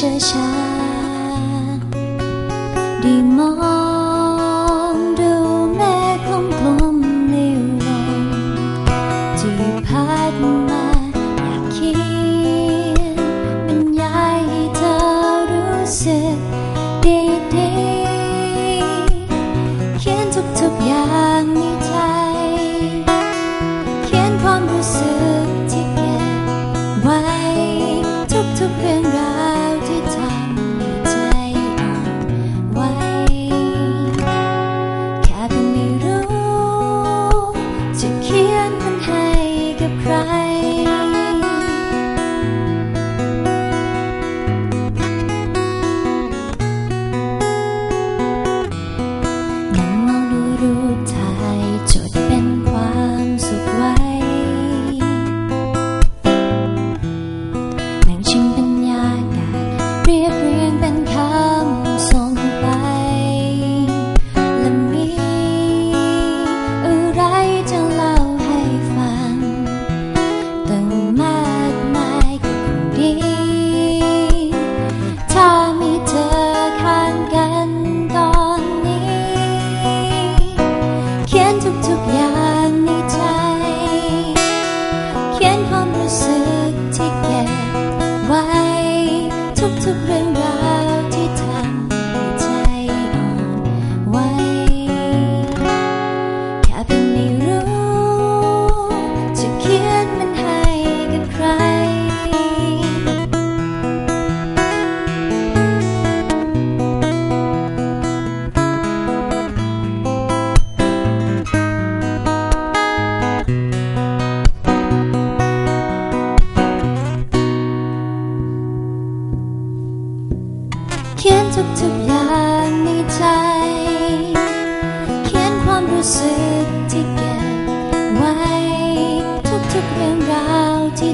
ช้า ขียนมันให้กับใคร เขียนทุกๆอย่างในใจ เขียนความรู้สึก